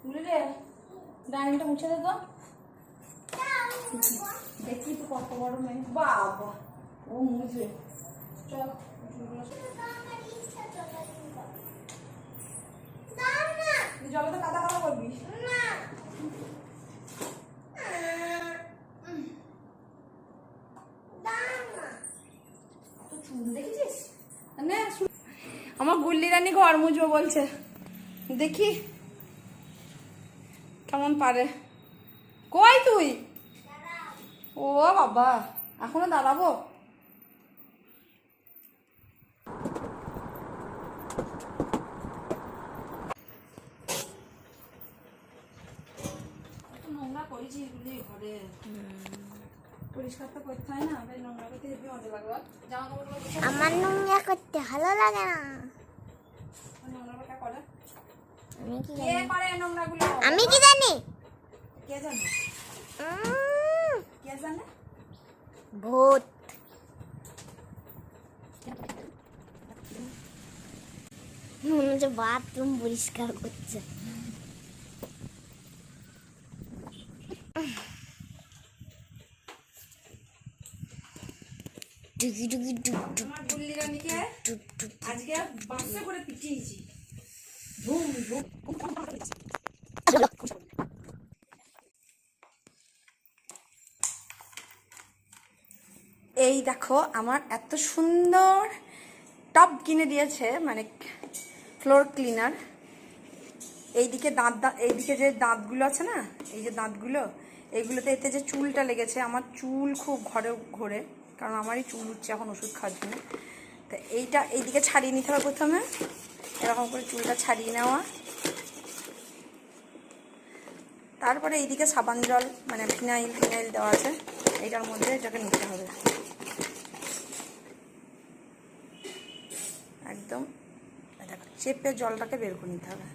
তুলে রে ডাইনিংটা মুছে দে তো। দেখি তো কত বড় মেয়ে। বাবা, ও মুছবে চল জলে তো কাদা কাদা করবি? না আমার গুল্লি রানী ঘর মুজবো বলছে। দেখি। কেমন পারে? কই তুই? ও বাবা এখনও দাঁড়াবো? নোংরা করেছি এগুলি ঘরে। পরিষ্কার তো করতে হয় না নোংরা করতে হেবি মজা লাগবে জামা গোছাতে আমার নোংরা করতে ভালো লাগে না। নোংরা করে আমি কি জানি? ভূত। মনে হচ্ছে বাথরুম পরিষ্কার করছে। টুকি টুকি টুক টুক টুক টুক আজকে বাসে করে পিটিয়েছি। ধুম ধুম। এই দেখো, আমার এত সুন্দর টব কিনে দিয়েছে মানে ফ্লোর ক্লিনার এইদিকে দাঁত দাঁত এইদিকে যে দাঁতগুলো আছে না, এই যে দাঁতগুলো, এইগুলোতে এতে যে চুলটা লেগেছে, আমার চুল খুব ঘরে ঘোরে, কারণ আমারই চুল উঠছে এখন ওষুধ খাওয়ার জন্য। তো এইটা, এইদিকে ছাড়িয়ে নিতে হবে প্রথমে, এরকম করে চুলটা ছাড়িয়ে নেওয়া। তারপরে এইদিকে সাবান জল মানে ফিনাইল ফিনাইল দেওয়া আছে। এইটার মধ্যে এটাকে নিতে হবে। একদম। চেপে জলটাকে বের করে নিতে হবে।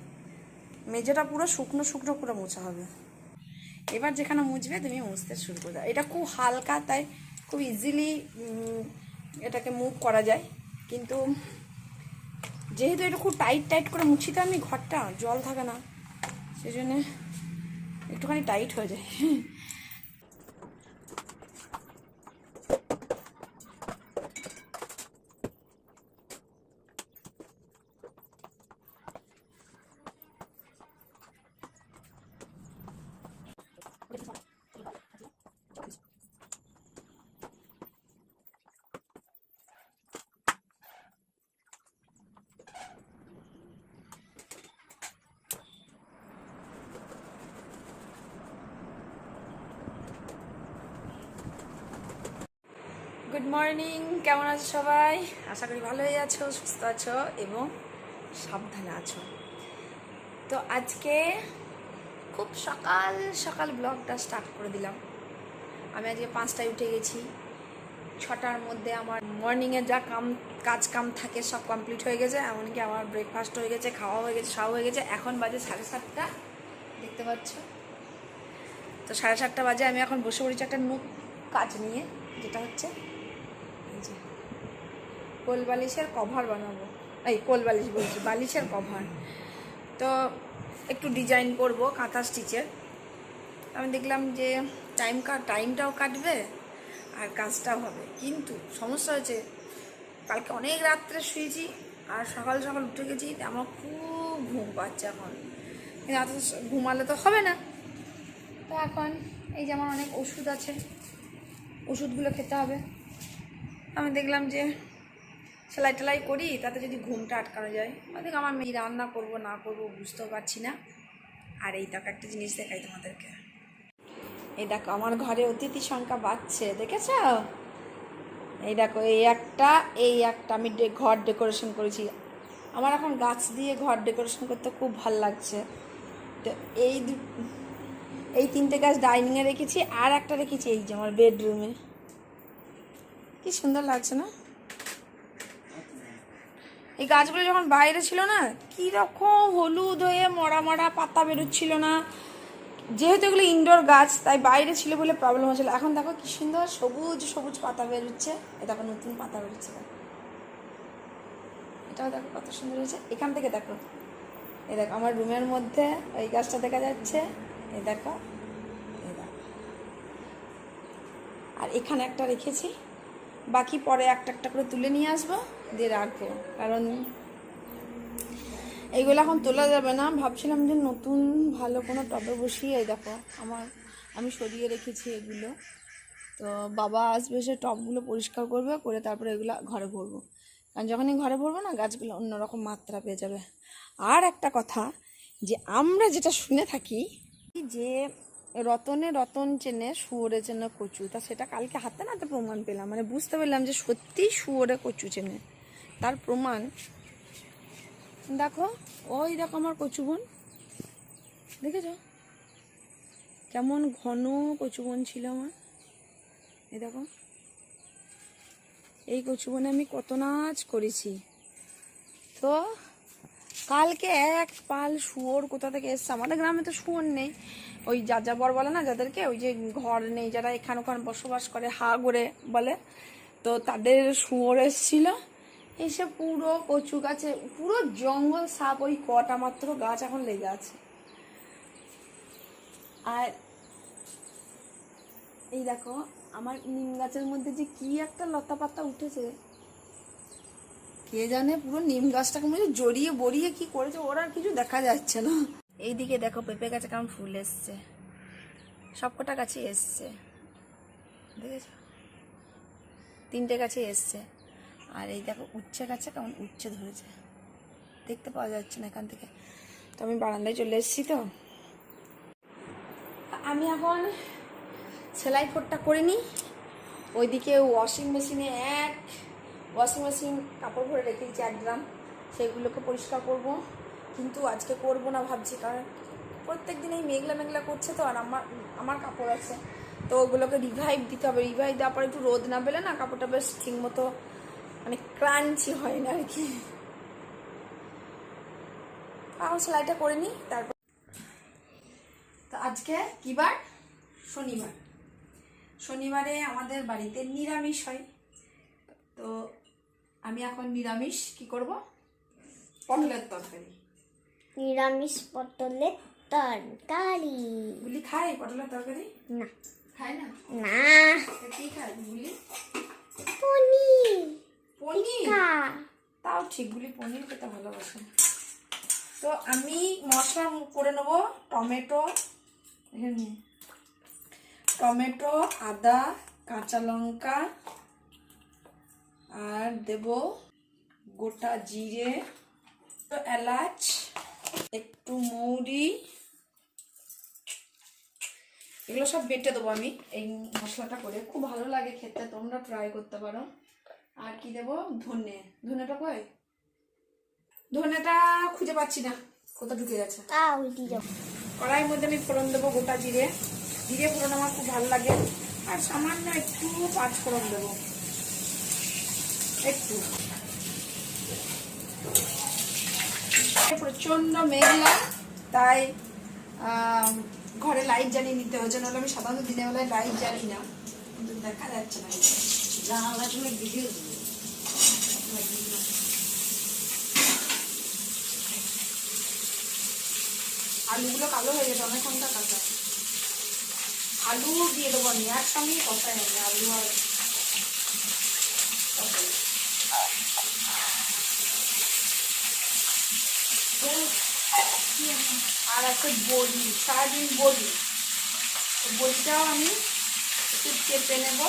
মেঝেটা পুরো শুকনো শুকনো করে মোছা হবে। এবার যেখানে মুছবে, তুমি মুছতে শুরু করে দাও। এটা খুব হালকা, তাই খুব ইজিলি এটাকে মুভ করা যায়। কিন্তু যেহেতু এটা খুব টাইট টাইট করে মুছি তো আমি, ঘরটা জল থাকে না। সেই জন্যে একটুখানি টাইট হয়ে যায় গুড মর্নিং কেমন আছো সবাই? আশা করি ভালোই আছো, সুস্থ আছো এবং সাবধানে আছো। তো আজকে খুব সকাল সকাল ব্লগটা স্টার্ট করে দিলাম। আমি আজকে পাঁচটায় উঠে গেছি। ছটার মধ্যে আমার মর্নিংয়ে যা কাম, কাজ কাম থাকে সব কমপ্লিট হয়ে গেছে, এমনকি আমার ব্রেকফাস্ট হয়ে গেছে, খাওয়া হয়ে গেছে, সব হয়ে গেছে। এখন বাজে সাড়ে সাতটা, দেখতে পাচ্ছ? তো সাড়ে সাতটা বাজে, আমি এখন বসে পড়েছি একটা নুক কাজ নিয়ে, যেটা হচ্ছে কোল বালিশের কভার বানাবো। এই কোল বালিশ বলছি, বালিশের কভার তো একটু ডিজাইন করব কাঁথা স্টিচের আমি দেখলাম যে টাইম টাইমটাও কাটবে আর কাজটাও হবে। কিন্তু সমস্যা হয়েছে, কালকে অনেক রাত্রে শুয়েছি আর সকাল সকাল উঠে গেছি আমার খুব ঘুম পাচ্ছে এখন। কিন্তু এত ঘুমালে তো হবে না। তো এখন এই যে আমার অনেক ওষুধ আছে, ওষুধগুলো খেতে হবে। আমি দেখলাম যে সেলাই টেলাই করি, তাতে যদি ঘুমটা আটকানো যায়। ওদিকে আমার মেয়ে রান্না করব, না করব বুঝতেও পারছি না। আর এই দেখো একটা জিনিস দেখাই তোমাদেরকে। এই দেখো আমার ঘরে অতিথি সংখ্যা বাড়ছে, দেখেছ? এই দেখো, এই একটা এই একটা, আমি ঘর ডেকোরেশন করেছি। আমার এখন গাছ দিয়ে ঘর ডেকোরেশন করতে খুব ভালো লাগছে। তো এই এই তিনটে গাছ ডাইনিংয়ে রেখেছি, আর একটা রেখেছি এই যে আমার বেডরুমে। কি সুন্দর লাগছে না? এই গাছগুলো যখন বাইরে ছিল না কি রকম হলুদ হয়ে মরা মরা পাতা বেরোচ্ছিল না। যেহেতু এগুলো ইনডোর গাছ, তাই বাইরে ছিল বলে প্রবলেম হচ্ছিল। এখন দেখো কি সুন্দর সবুজ সবুজ পাতা বেরোচ্ছে। এ দেখো নতুন পাতা বেরোচ্ছে। এটাও দেখো কত সুন্দর হয়েছে। এখান থেকে দেখো। এই দেখো আমার রুমের মধ্যে ওই গাছটা দেখা যাচ্ছে। এ দেখো। এই দেখো। আর এখানে একটা রেখেছি। বাকি পরে একটা একটা করে তুলে নিয়ে আসব। দিয়ে রাখব। কারণ এইগুলো এখন তোলা যাবে না। ভাবছিলাম যে নতুন ভালো কোনো টবে বসিয়ে দেখো, আমার, আমি সরিয়ে রেখেছি এগুলো। তো বাবা আসবে, সে টবগুলো পরিষ্কার করবে, করে তারপরে এগুলো ঘরে ভরবো। কারণ যখনই ঘরে ভরবো না, গাছগুলো অন্যরকম মাত্রা পেয়ে যাবে। আর একটা কথা, যে আমরা যেটা শুনে থাকি, যে রতনে রতন চেনে, শুয়োরে চেনে কচু। তা সেটা কালকে হাতে নাতে প্রমাণ পেলাম। মানে বুঝতে পারলাম যে সত্যিই শুয়োরে কচু চেনে। তার প্রমাণ। দেখো, ওই দেখো আমার কচু বোন। দেখেছ? কেমন ঘন কচু বোন ছিল আমার। এই দেখো। এই কচু বনে আমি কত নাচ করেছি। তো কালকে এক পাল শুয়োর কোথা থেকে এসছে? আমাদের গ্রামে তো শুয়োর নেই। ওই যাযাবর বলে না যাদেরকে? ওই যে ঘর নেই, যারা এখানে ওখানে বসবাস করে, হা করে বলে। তো তাদের শুয়োর এসছিল। এসে পুরো কচু গাছে, পুরো জঙ্গল সাপ ওই কটা মাত্র গাছ এখন লেগে আছে। আর এই দেখো, আমার নিম গাছের মধ্যে যে কি একটা লতা পাতা উঠেছে, কে জানে পুরো নিম গাছটাকে হচ্ছে জড়িয়ে বড়িয়ে কি করেছে, ওর আর কিছু দেখা যাচ্ছে না। এইদিকে দেখো পেঁপে গাছে কেমন ফুল এসছে। সবকটা গাছে এসছে। দেখেছ? তিনটে গাছে এসছে। আর এই দেখো উচ্ছে গাছে, কেমন উচ্ছে ধরেছে। দেখতে পাওয়া যাচ্ছে না এখান থেকে। তো আমি বারান্দায় চলে এসেছি তো। আমি এখন সেলাই ফোটটা করে নিই। ওইদিকে ওয়াশিং মেশিনে এক ওয়াশিং মেশিন কাপড় ভরে রেখে দিচ্ছি এক গ্রাম, সেগুলোকে পরিষ্কার করব। কিন্তু আজকে করব না ভাবছি, কারণ প্রত্যেক দিন এই মেঘলা মেঘলা করছে তো, আর আমার আমার কাপড় আছে। তো ওগুলোকে রিভাইভ দিতে হবে। রিভাইভ দেওয়ার পরে একটু রোদ না পেলে না, কাপড়টা বেশ ঠিক মতো মানে ক্রাঞ্চি হয় না আর কি। আর সেলাইটা করে নিই তারপর তো আজকে কি বার শনিবার। শনিবারে আমাদের বাড়িতে নিরামিষ হয়। তো আমি এখন নিরামিষ কি করব? পটলের তরকারি। নিরামিষ পটলের তরকারি। গুলি খায় পটলের তরকারি? না। খায় না? না। কি খায়? গুলি পনির। পনির? তাও ঠিক গুলি পনির খেতে ভালোবাসে। তো আমি মশলা করে নেব টমেটো। টমেটো আদা কাঁচা লঙ্কা আর দেব গোটা জিরে। একটু এলাচ একটু মৌরি। এগুলো সব বেটে দেবো আমি এই মশলাটা করে। খুব ভালো লাগে খেতে তোমরা ট্রাই করতে পারো। আর কি দেব? ধনে ধনেটা কই? ধনেটা খুঁজে পাচ্ছি না। কোথা ঢুকে গেছে। তা উল্টি যাব কড়াইয়ের মধ্যে আমি ফোড়ন দেবো গোটা জিরে। জিরে ফোড়ন আমার খুব ভালো লাগে। আর সামান্য একটু পাঁচ ফোড়ন দেবো। একটু। প্রচণ্ড মেঘলা। তাই ঘরে লাইট জ্বালিয়ে নিতে হচ্ছে নাহলে আমি সাধারণত দিনের বেলায় লাইট জ্বালি না। কিন্তু দেখা যাচ্ছে না। জানালা শুনে ভিডিও আলুগুলো কালো হয়ে গেছে, অনেকক্ষণটা কাঁচা। আলু দিয়ে দেবো আমি, একসঙ্গেই কষাই হবে আলু আর। আর আছে বড়ি, সারাদিন বড়ি। বড়িটাও আমি একটু চেপে নেব।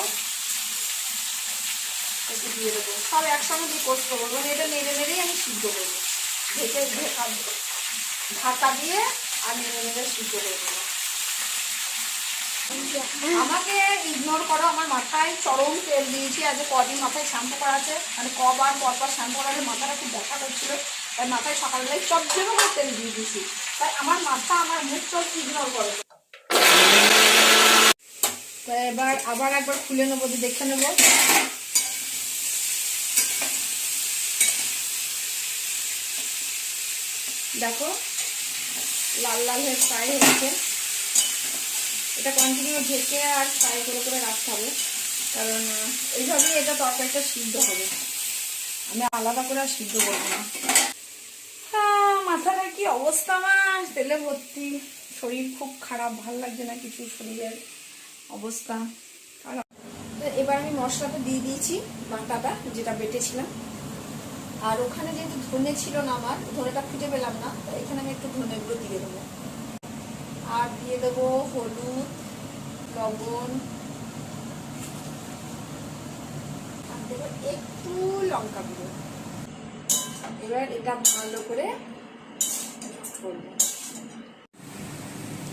একটু দিয়ে দেবো। সব একসঙ্গে দিয়ে কষতে করব মানে এটা নেড়ে নেড়েই আমি সিদ্ধ করব। ঢেকা ঢাকা দিয়ে আমি আমাকে ইগনোর করো, আমার মাথায় চরম তেল দিয়েছি। আজ কদিন মাথায় শ্যাম্পু করা আছে। মানে কবার, পরপর শ্যাম্পু করালে মাথাটা খুব ব্যথা করছিল। তাই মাথায় সকালবেলায় চটজন্য করে তেল দিয়ে দিয়েছি। তাই আমার মাথা, আমার মুখ চোখ ইগনোর করে। তো এবার আবার একবার খুলে নেব দেখে নেব। দেখো। লাল লাল হয়ে ফ্রাই হচ্ছে এটা কন্টিনিউ ঢেকে আর ফ্রাই করে করে রাখতে হবে। কারণ এইভাবেই এটা তরকারিটা সিদ্ধ হবে। আমি আলাদা করে আর সিদ্ধ করব না। মাথাটা কি অবস্থা আমার? তেলে ভর্তি। শরীর খুব খারাপ, ভালো লাগছে না কিছু শরীরের অবস্থা। খারাপ এবার আমি মশলাটা দিয়ে দিয়েছি বাটাটা, যেটা বেটেছিলাম। আর ওখানে যেহেতু ধনে ছিল না আমার, ধনেটা খুঁজে পেলাম না এখানে আমি একটু ধনে গুঁড়ো দিয়ে দেবো। আর দিয়ে দেবো হলুদ, লবণ একটু লঙ্কা গুঁড়ো। এবার এটা ভালো করে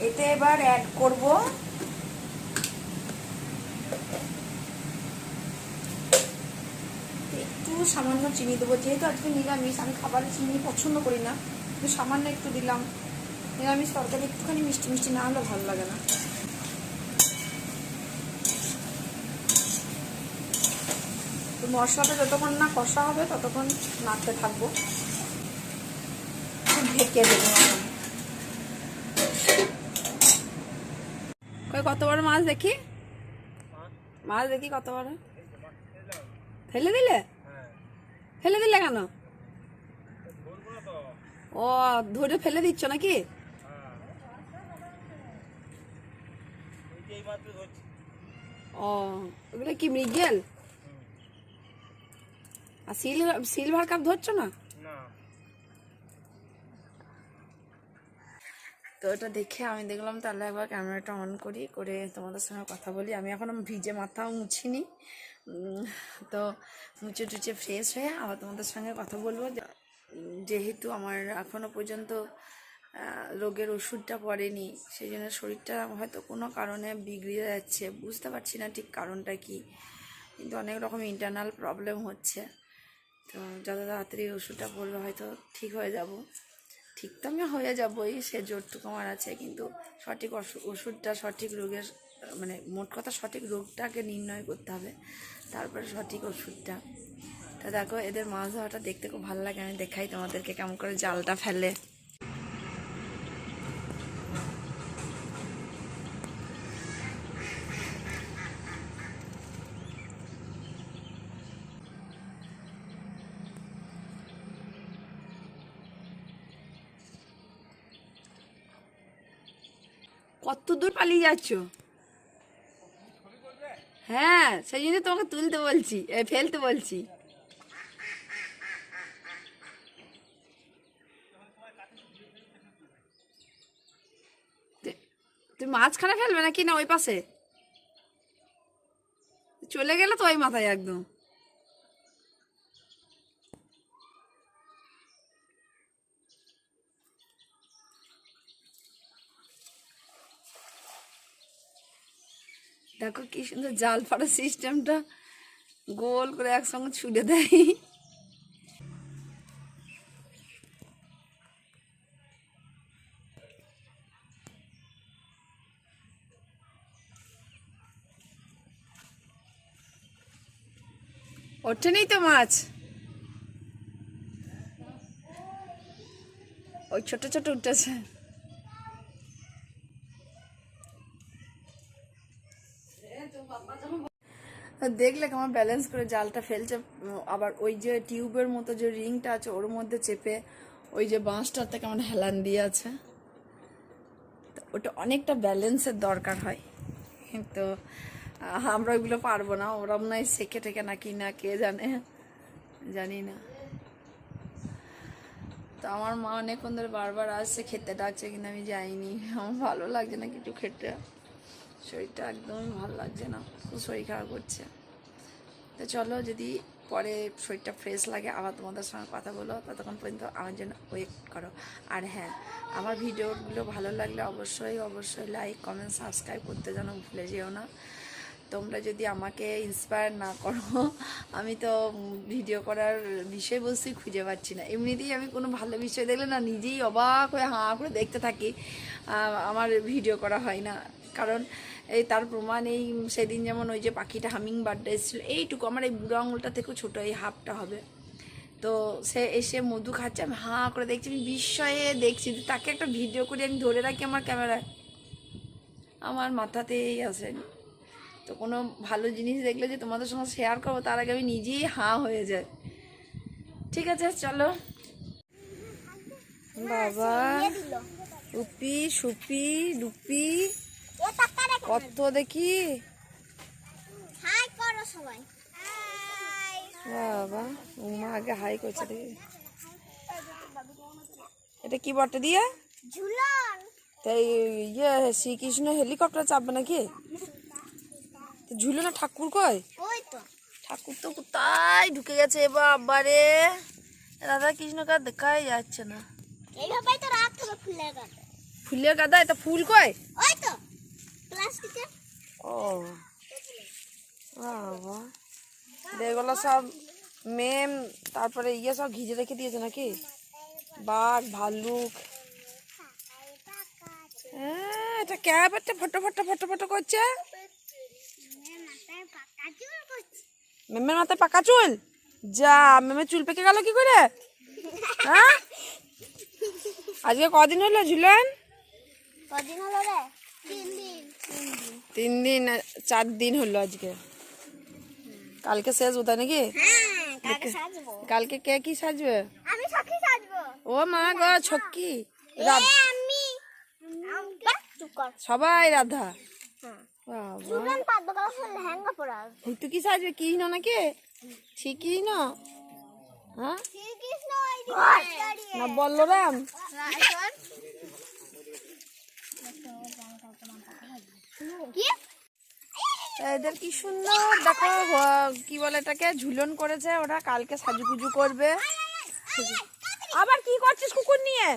এতে এবার অ্যাড করব একটু সামান্য চিনি দেবো। যেহেতু আজকে নিরামিষ আমি খাবারে চিনি পছন্দ করি না। কিন্তু সামান্য একটু দিলাম। নিরামিষ তরকারি একটুখানি মিষ্টি মিষ্টি না হলে ভালো লাগে না। তো মশলাটা যতক্ষণ না কষা হবে ততক্ষণ নাড়তে থাকব। একটু ঢেকে দেবো কত বড় মাছ দেখি? মাছ দেখি কত বড়। ফেলে দিলে? ফেলে দিলে কেন? ও ধরে ফেলে দিচ্ছ নাকি? ও ওগুলো কি মৃগেল? আর সিলভার সিলভার কাপ ধরছো না। তো এটা দেখে আমি দেখলাম তাহলে একবার ক্যামেরাটা অন করি করে তোমাদের সঙ্গে কথা বলি। আমি এখনও ভিজে মাথাও মুছিনি। তো মুছে টুচে ফ্রেশ হয়ে আবার তোমাদের সঙ্গে কথা বলব যেহেতু আমার এখনও পর্যন্ত রোগের ওষুধটা পড়েনি সেই জন্য শরীরটা হয়তো কোনো কারণে বিগড়ে যাচ্ছে, বুঝতে পারছি না ঠিক কারণটা কি, কিন্তু অনেক রকম ইন্টারনাল প্রবলেম হচ্ছে। তো যত তাড়াতাড়ি ওষুধটা পড়বে হয়তো ঠিক হয়ে যাব। ঠিক তো আমি হয়ে যাবই, সে জোরটুকু আমার আছে, কিন্তু সঠিক ওষুধটা সঠিক রোগের মানে মোট কথা সঠিক রোগটাকে নির্ণয় করতে হবে। তারপরে সঠিক ওষুধটা। তা দেখো, এদের মাছ ধরাটা দেখতে খুব ভালো লাগে, আমি দেখাই তোমাদেরকে কেমন করে জালটা ফেলে। কত দূর পালিয়ে যাচ্ছ? হ্যাঁ সেই জন্য তোমাকে তুলতে বলছি ফেলতে বলছি। তুমি মাঝখানে ফেলবে নাকি না ওই পাশে? চলে গেলে তো ওই মাথায় একদম। দেখো কি সুন্দর জাল ফাটার সিস্টেমটা। গোল করে একসঙ্গে ছুড়ে দেয়। ওঠে নেই তো মাছ? ওই ছোট ছোট উঠেছে। দেখলে কেমন ব্যালেন্স করে জালটা ফেলছে, আবার ওই যে টিউবের মতো যে রিংটা আছে, ওর মধ্যে চেপে ওই যে বাঁশটাতে কেমন হেলান দিয়ে আছে। তো ওটা অনেকটা ব্যালেন্সের দরকার হয়। তো আমরা ওইগুলো পারব না, ওরা মনে হয় শেখে টেকে নাকি না, কে জানে, জানি না। তো আমার মা অনেকক্ষণ ধরে বারবার আসছে, খেতে ডাকছে কিন্তু আমি যাইনি, আমার ভালো লাগছে না কিছু খেতে। শরীরটা একদমই ভালো লাগছে না, খুব শরীর খারাপ করছে। তো চলো যদি পরে শরীরটা ফ্রেশ লাগে, আবার তোমাদের সঙ্গে কথা বলো, ততক্ষণ পর্যন্ত আমার জন্য ওয়েট করো। আর হ্যাঁ আমার ভিডিওগুলো ভালো লাগলে অবশ্যই অবশ্যই লাইক কমেন্ট সাবস্ক্রাইব করতে যেন ভুলে যেও না। তোমরা যদি আমাকে ইন্সপায়ার না করো, আমি তো ভিডিও করার বিষয়বস্তুই খুঁজে পাচ্ছি না। এমনিতেই আমি কোনো ভালো বিষয় দেখলে না নিজেই অবাক হয়ে হাঁ করে দেখতে থাকি আমার ভিডিও করা হয় না। কারণ এই তার প্রমাণ এই সেদিন যেমন ওই যে পাখিটা হামিং বার্ডটা এসেছিল এইটুকু আমার এই বুড়ো আঙুলটা থেকেও ছোটো এই হাফটা হবে। তো সে এসে মধু খাচ্ছে আমি হাঁ করে দেখছি আমি বিস্ময়ে দেখছি যে তাকে একটা ভিডিও করে আমি ধরে রাখি আমার ক্যামেরায়। আমার মাথাতেই আসেনি তো কোনো ভালো জিনিস দেখলে যে তোমাদের সঙ্গে শেয়ার করব তার আগে আমি নিজেই হাঁ হয়ে যাই। ঠিক আছে চলো। বাবা দিয়ে উপি সুপি ডুপি কত দেখি? হাই করো সবাই। বাবা উমা আগে হাই করছে দেখি। এটা কি বটে দিয়ে? ঝুলন। তাই ইয়ে শ্রীকৃষ্ণ হেলিকপ্টার চাপবে নাকি? তো ঝুলো না ঠাকুর কয় ঠাকুর তো কোথায় ঢুকে গেছে বাবারে। রাধা কৃষ্ণকে দেখাই যাচ্ছে না। এইভাবেই তো হবে ফুলের গাছে ফুলের গাদা এটা ফুল কয় তো প্লাস্টিকের? ও। বাবা। এগুলো সব মেম তারপরে ইয়ে সব ঘিজে রেখে দিয়েছে নাকি? বাঘ ভাল্লুক। হ্যাঁ, এটা ক্যাব একটা ফটো ফটো ফটো ফটো করছে? মেমের মাথায় পাকা চুল? যা মেমের চুল পেকে গেল কি করে? হ্যাঁ? আজকে কদিন হলো ঝুলেন? কদিন হলো রে? তিন দিন চার দিন হলো আজকে। কালকে শেষ বোধ নাকি? হ্যাঁ কালকে কে কি সাজবে? ও মা গো ছক্কি সবাই রাধা। হ্যাঁ। তুই কি সাজবে? কি ন নাকি? ঠিকই ন হ্যাঁ? শ্রীকৃষ্ণ ওইদিকে না বলরাম। এদের কি সুন্দর দেখো কি বলে এটাকে ঝুলন করেছে ওরা কালকে সাজুগুজু করবে। আবার কি করছিস কুকুর নিয়ে?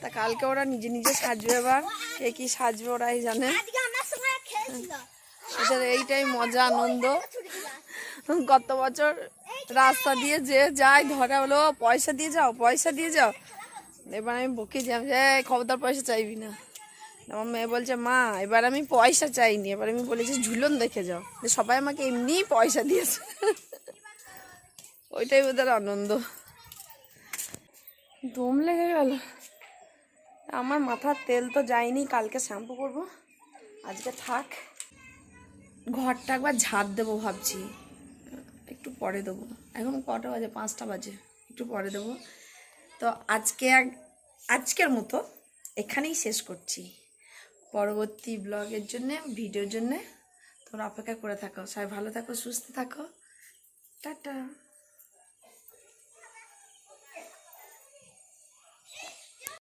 তা কালকে ওরা নিজে নিজে সাজবে এবার কে কি সাজবে ওরাই জানে। ওদের এইটাই মজা আনন্দ। গত বছর রাস্তা দিয়ে যে যায়, ধরা হলো, পয়সা দিয়ে যাও, পয়সা দিয়ে যাও। এবার আমি বকে আমি যে খবরদার পয়সা চাইবি না। আমার মেয়ে বলছে, মা, এবার আমি পয়সা চাইনি। এবার আমি বলেছি, ঝুলন দেখে যাও। যে সবাই আমাকে এমনিই পয়সা দিয়েছে। ওইটাই ওদের আনন্দ। দম লেগে গেল। আমার মাথার তেল তো যায়নি, কালকে শ্যাম্পু করব। আজকে থাক। ঘরটা একবার ঝাড় দেবো ভাবছি। একটু পরে দেবো। এখন কটা বাজে? পাঁচটা বাজে। একটু পরে দেবো। তো আজকে আজকের মতো এখানেই শেষ করছি। পরবর্তী ব্লগের জন্যে, ভিডিওর জন্যে তোমরা অপেক্ষা করে থাকো। সবাই ভালো থাকো, সুস্থ থাকো। টাটা।